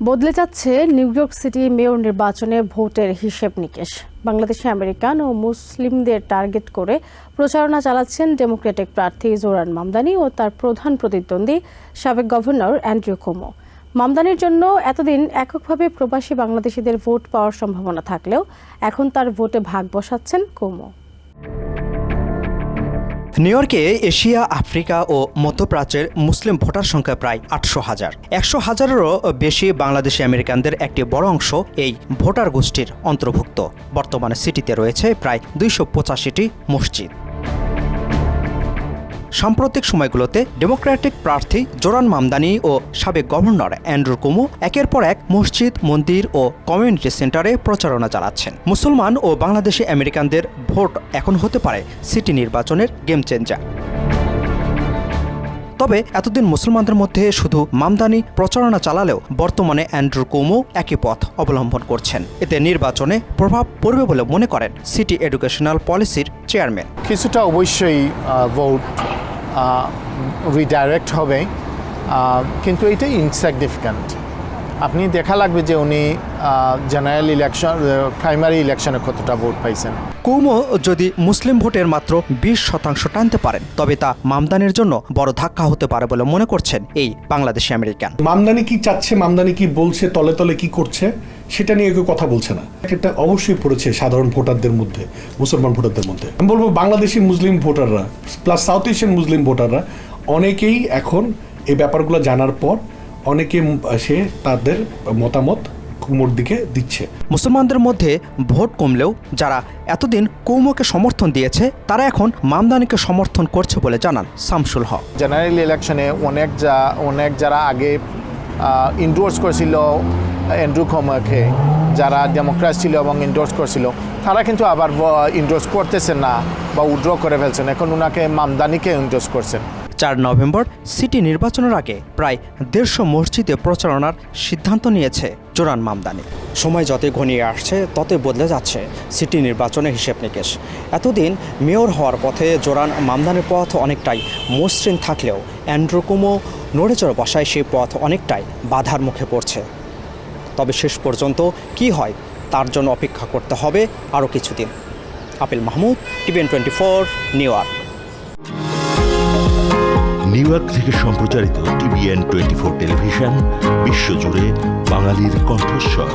বদলে যাচ্ছে new York city mayor নির্বাচনে ভোটের হিসেব নিকেশ। বাংলাদেশে আমেরিকান ও মুসলিমদের টার্গেট করে প্রচারণা চালাচ্ছেন ডেমোক্রেটিক প্রার্থী জোরান মামদানি ও তার প্রধান প্রতিদ্বন্দ্বী সাবেক গভর্নর অ্যান্ড্রিউ কোমো। মামদানির জন্য এতদিন এককভাবে প্রবাসী বাংলাদেশিদের ভোট পাওয়ার সম্ভাবনা থাকলেও এখন তার ভোটে ভাগ বসাচ্ছেন কোমো। নিউ ইয়র্কে, এশিয়া, আফ্রিকা ও মধ্যপ্রাচ্যের মুসলিম ভোটার সংখ্যা প্রায় আটশো হাজার। একশো হাজারেরও বেশি বাংলাদেশি আমেরিকানদের একটি বড় অংশ এই ভোটার গোষ্ঠীর অন্তর্ভুক্ত। বর্তমানে সিটিতে রয়েছে প্রায় দুইশো পঁচাশিটি মসজিদ। সাম্প্রতিক সময়গুলোতে ডেমোক্র্যাটিক প্রার্থী জোরান মামদানি ও সাবেক গভর্নর অ্যান্ড্রু কুমু একের পর এক মসজিদ, মন্দির ও কমিউনিটি সেন্টারে প্রচারণা চালাচ্ছেন। মুসলমান ও বাংলাদেশি আমেরিকানদের ভোট এখন হতে পারে সিটি নির্বাচনের গেম চেঞ্জার। তবে এতদিন মুসলমানদের মধ্যে শুধু মামদানি প্রচারণা চালালেও বর্তমানে অ্যান্ড্রু কুমু একই পথ অবলম্বন করছেন। এতে নির্বাচনে প্রভাব পড়বে বলে মনে করেন সিটি এডুকেশনাল পলিসির চেয়ারম্যান। কিছুটা অবশ্যই ভোট রিডাইরেক্ট হবে। কিন্তু এটা ইনসিগনিফিক্যান্ট আপনি দেখা লাগবে যে উনি জেনারেল ইলেকশন প্রাইমারি ইলেকশনে কতটা ভোট পাইছেন। কুমো যদি মুসলিম ভোটের মাত্র বিশ শতাংশ টানতে পারেন তবে তা মামদানির জন্য বড় ধাক্কা হতে পারে বলে মনে করছেন এই বাংলাদেশি আমেরিকান। মামদানি কি চাচ্ছে মামদানি কি বলছে তলে তলে কি করছে? সেটা নিয়ে কেউ কথা বলছে না। এটা অবশ্যই পড়েছে সাধারণ ভোটারদের মধ্যে মুসলমান ভোটারদের মধ্যে। আমি বলব বাংলাদেশি মুসলিম ভোটাররা প্লাস সাউথ এশিয়ান মুসলিম ভোটাররা অনেকেই এখন এই ব্যাপারগুলো জানার পর অনেকে সে তাদের মতামত কুমোর দিকে দিচ্ছে। মুসলমানদের মধ্যে ভোট কমলেও যারা এতদিন কৌমকে সমর্থন দিয়েছে তারা এখন মামদানিকে সমর্থন করছে বলে জানান শামসুল হক। জেনারেল ইলেকশনে অনেক যা অনেক যারা আগে ইন্ডোর্স করেছিল অ্যান্ড্রু কমাকে যারা ডেমোক্রেট ছিল এবং ইন্ডোর্স করেছিল তারা কিন্তু আবার ইন্ডোর্স করতেছেন না বা উইড্র করে ফেলছেন। এখন ওনাকে মামদানিকে ইন্ডোর্স করছেন। চার নভেম্বর সিটি নির্বাচনের আগে প্রায় দেড়শো মসজিদে প্রচারণার সিদ্ধান্ত নিয়েছে জোরান মামদানি। সময় যতই ঘনিয়ে আসছে ততই বদলে যাচ্ছে সিটি নির্বাচনের হিসেব নিকেশ। এতদিন মেয়র হওয়ার পথে জোরান মামদানির পথ অনেকটাই মসৃণ থাকলেও অ্যান্ড্রোকুমো নড়েচড়ে বসায় সেই পথ অনেকটাই বাধার মুখে পড়ছে। তবে শেষ পর্যন্ত কি হয় তার জন্য অপেক্ষা করতে হবে আরও কিছুদিন। Apel Mahmud, TVN twenty four, New York. New York থেকে সম্প্রচারিত টিভিএন টোয়েন্টি ফোর টেলিভিশন, বিশ্বজুড়ে বাঙালির কণ্ঠস্বর।